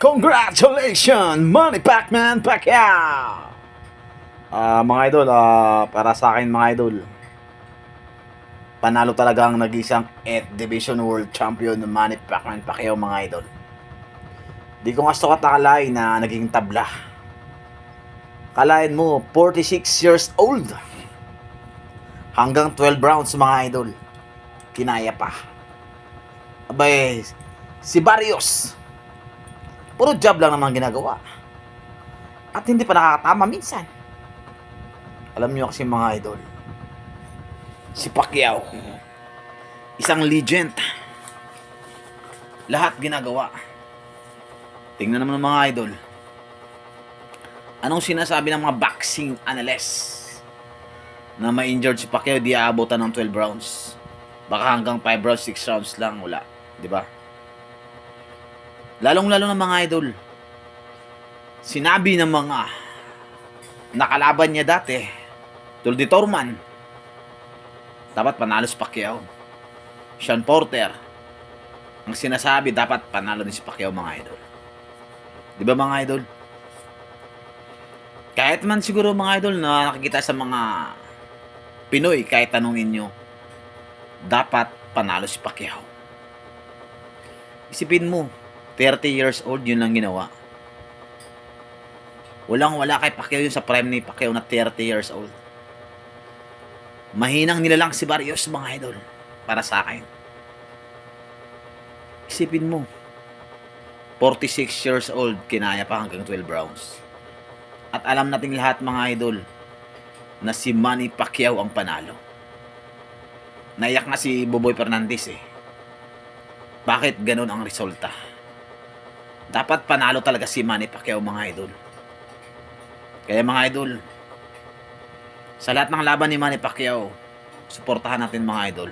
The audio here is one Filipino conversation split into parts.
Congratulations, Money Pacman Pacquiao! Ah, mga idol, ah, para sa akin mga idol, panalo talaga ang nag-isang 8th Division World Champion ng Manny Pacman Pacquiao mga idol. Di ko nga sukat nakalain na naging tabla. Kalain mo, 46 years old. Hanggang 12 rounds mga idol. Kinaya pa. Abay, si Barrios. Puro job lang naman ginagawa. At hindi pa nakakatama minsan. Alam niyo kasi mga idol, si Pacquiao, isang legend. Lahat ginagawa. Tingnan naman ng mga idol. Anong sinasabi ng mga boxing analysts na ma-injured si Pacquiao di aabotan ng 12 rounds? Baka hanggang 5 rounds, 6 rounds lang, wala. Di ba? Lalong-lalo ng mga idol. Sinabi ng mga nakalaban niya dati, tulad ni Torman, dapat panalo si Pacquiao. Sean Porter, ang sinasabi dapat panalo din si Pacquiao mga idol. Di ba mga idol? Kahit man siguro mga idol na nakikita sa mga Pinoy, kahit tanungin nyo, dapat panalo si Pacquiao. Isipin mo, 30 years old, yun lang ginawa. Walang wala kay Pacquiao yun sa prime ni Pacquiao na 30 years old. Mahinang nilalang si Barrios mga idol para sa akin. Isipin mo, 46 years old, kinaya pa hanggang 12 rounds. At alam nating lahat mga idol na si Manny Pacquiao ang panalo. Naiyak na si Boboy Fernandez eh. Bakit ganun ang resulta? Dapat panalo talaga si Manny Pacquiao mga idol. Kaya mga idol, sa lahat ng laban ni Manny Pacquiao, suportahan natin mga idol.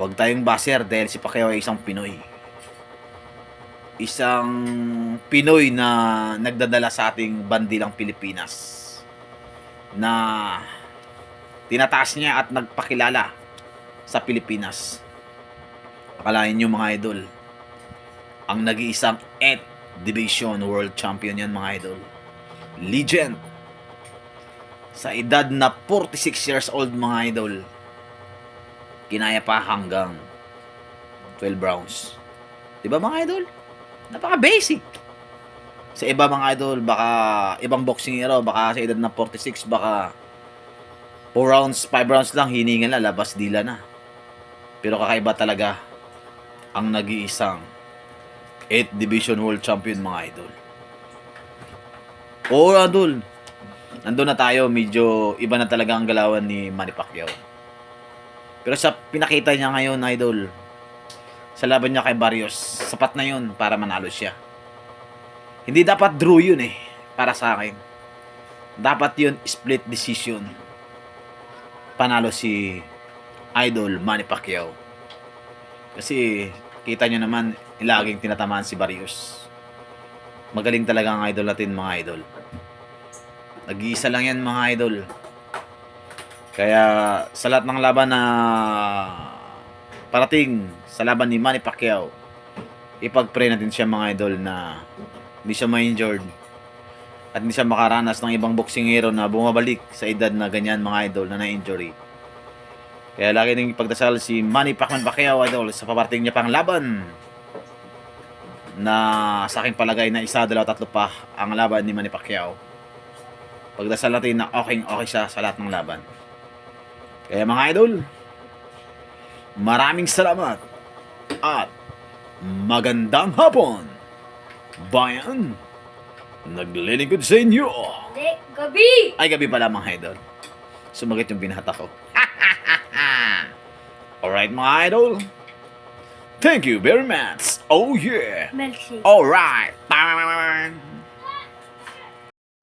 Huwag tayong baser dahil si Pacquiao ay isang Pinoy. Isang Pinoy na nagdadala sa ating bandilang Pilipinas. Na tinataas niya at nagpakilala sa Pilipinas. Akalain nyo mga idol, ang nag-iisang 8th Division World Champion yan mga idol. Legend. Sa edad na 46 years old mga idol, kinaya pa hanggang 12 rounds. Diba mga idol? Napaka-basic. Sa iba mga idol, baka ibang boxing hero, baka sa edad na 46, baka 4 rounds, 5 rounds lang, hiningan na, labas dila na. Pero kakaiba talaga ang nag-iisang 8th Division World Champion mga idol. Oo, idol. Nandun na tayo, medyo iba na talaga ang galawan ni Manny Pacquiao. Pero sa pinakita niya ngayon, idol, sa laban niya kay Barrios, sapat na yun para manalo siya. Hindi dapat draw yun eh, para sa akin. Dapat yun split decision. Panalo si Idol Manny Pacquiao. Kasi kita nyo naman, laging tinatamaan si Barrios. Magaling talaga ang idol natin mga idol. Nag-iisa lang yan mga idol. Kaya sa lahat ng laban na parating sa laban ni Manny Pacquiao, ipag-pray natin siya mga idol na hindi siya ma-injured at hindi siya makaranas ng ibang boxing hero na bumabalik sa edad na ganyan mga idol na na-injury. Kaya lagi nang ipagdasal si Manny Pacman Pacquiao idol sa paparating niya pang laban na sa aking palagay na isa, dalawa, tatlo pa ang laban ni Manny Pacquiao. Pagdasal natin na okay okay siya sa lahat ng laban. Kaya mga idol, maraming salamat at magandang hapon. Bayan, naglilingkod sa inyo. Hindi, gabi! Ay, gabi pala mga idol. Sumagot yung binata ko. Alright mga idol. Thank you very much. Oh yeah. Melty. All right. Bye.